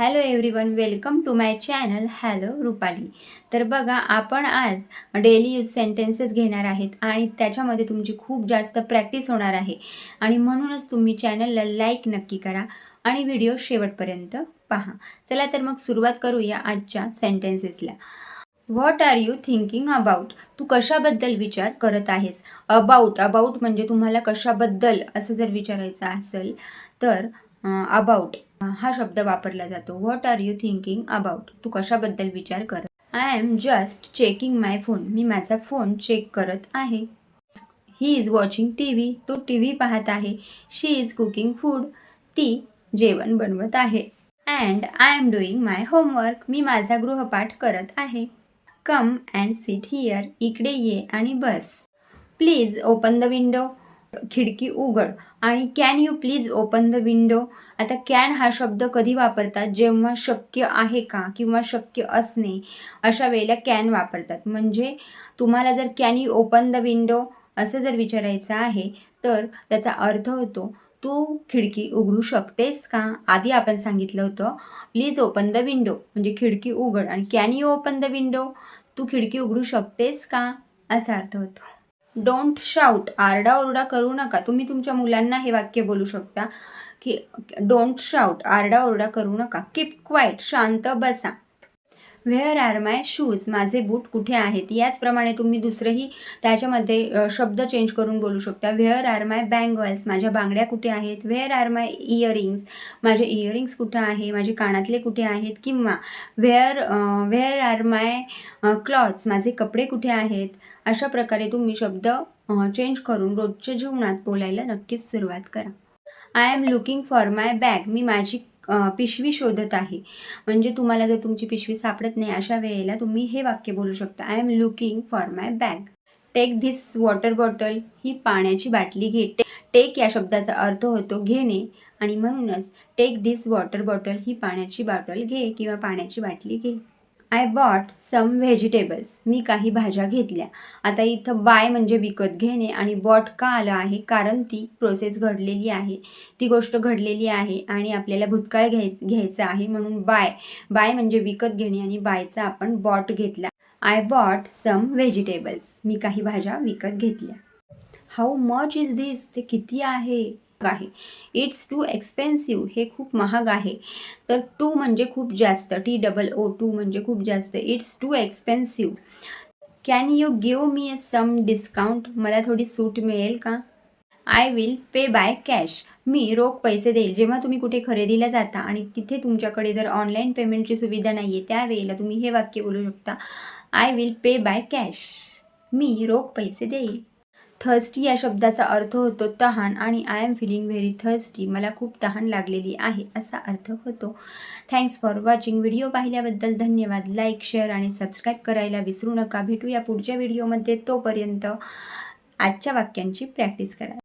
Hello everyone welcome to my channel hello Rupali तर बघा आपण आज डेली यूज सेंटेन्सेस घेणार आहेत आणि त्याच्यामध्ये तुमची खूप जास्त प्रॅक्टिस होणार आहे. आणि म्हणूनच तुम्ही चॅनलला लाईक नक्की करा आणि व्हिडिओ शेवटपर्यंत पहा. चला तर मग सुरुवात करूया आजच्या सेंटेन्सेसला what are you thinking about तू कशाबद्दल विचार करत आहेस? अबाउट अबाउट म्हणजे तुम्हाला कशाबद्दल असं जर विचारायचं असेल तर अबाउट हा शब्द वापरला जातो. What are you thinking about तू कशाबद्दल विचार कर I am just checking my phone मी माझा फोन चेक करत आहे. He is watching T V तो टी व्ही पाहत आहे. शी इज कुकिंग फूड ती जेवण बनवत आहे. And I am doing my homework मी माझा गृहपाठ करत आहे. कम अँड सिट हिअर इकडे ये आणि बस. प्लीज ओपन द विंडो खिडकी उघड. आणि can you please open the window आता कॅन हा शब्द कधी वापरतात? जेव्हा शक्य आहे का? किंवा शक्य असणे? अशा वेळेला कॅन वापरतात. म्हणजे तुम्हाला जर can you open the window असं जर विचारायचं आहे तर त्याचा अर्थ होतो तू खिडकी उघडू शकतेस का? आधी आपण सांगितलं होतं प्लीज ओपन द विंडो म्हणजे खिडकी उघड. आणि can you open the window तू खिडकी उघडू शकतेस का? असा अर्थ होतो. डोंट शाऊट आरडाओरडा करू नका. तुम्ही तुमच्या मुलांना हे वाक्य बोलू शकता की डोंट शाऊट आरडाओरडा करू नका. कीप क्वाईट शांत बसा. व्हेअर आर माय शूज माझे बूट कुठे आहेत? याचप्रमाणे तुम्ही दुसरंही त्याच्यामध्ये शब्द चेंज करून बोलू शकता. व्हेअर आर माय बँगल्स माझ्या बांगड्या कुठे आहेत? व्हेअर आर माय इयरिंग्स माझे इयरिंग्स कुठे आहे? माझे कानातले कुठे आहेत? किंवा where where are my clothes माझे कपडे कुठे आहेत? अशा प्रकारे तुम्ही शब्द चेंज करून रोजच्या जीवनात बोलायला नक्कीच सुरुवात करा. I am looking for my bag मी माझी पिशवी शोधत आहे. म्हणजे तुम्हाला जर तुमची पिशवी सापडत नाही अशा वेळेला तुम्ही हे वाक्य बोलू शकता. I am looking for my bag take this water bottle ही पाण्याची बाटली घे. टेक या शब्दाचा अर्थ होतो घेणे. आणि म्हणूनच टेक धिस वॉटर बॉटल ही पाण्याची बॉटल घे किंवा पाण्याची बाटली घे. आय बॉट सम व्हेजिटेबल्स मी काही भाज्या घेतल्या. आता इथं बाय म्हणजे विकत घेणे आणि बॉट का आलं आहे कारण ती प्रोसेस घडलेली आहे. ती गोष्ट घडलेली आहे आणि आपल्याला भूतकाळ घ्याय घ्यायचा आहे म्हणून बाय बाय म्हणजे विकत घेणे आणि बायचा आपण बॉट घेतला. आय बॉट सम व्हेजिटेबल्स मी काही भाज्या विकत घेतल्या. हाऊ मच इज धिस ते किती आहे? आहे. इट्स टू एक्सपेन्सिव्ह हे खूप महाग आहे. तर टू म्हणजे खूप जास्त. टी डबल ओ टू म्हणजे खूप जास्त. It's too expensive can you give me a some discount मला थोडी सूट मिळेल का? I will pay by cash मी रोख पैसे देईल. जेव्हा तुम्ही कुठे खरेदीला जाता आणि तिथे तुमच्याकडे जर ऑनलाईन पेमेंटची सुविधा नाही आहे त्यावेळेला तुम्ही हे वाक्य बोलू शकता. I will pay by cash मी रोख पैसे देईल. थर्स्टी या शब्दाचा अर्थ होतो तहान आणि I am feeling very thirsty मला खूप तहान लागलेली आहे असा अर्थ होतो. थँक्स फॉर वॉचिंग व्हिडिओ पाहिल्याबद्दल धन्यवाद. लाईक शेअर आणि सबस्क्राईब करायला विसरू नका. भेटूया पुढच्या व्हिडिओमध्ये तोपर्यंत आजच्या वाक्यांची प्रॅक्टिस करा.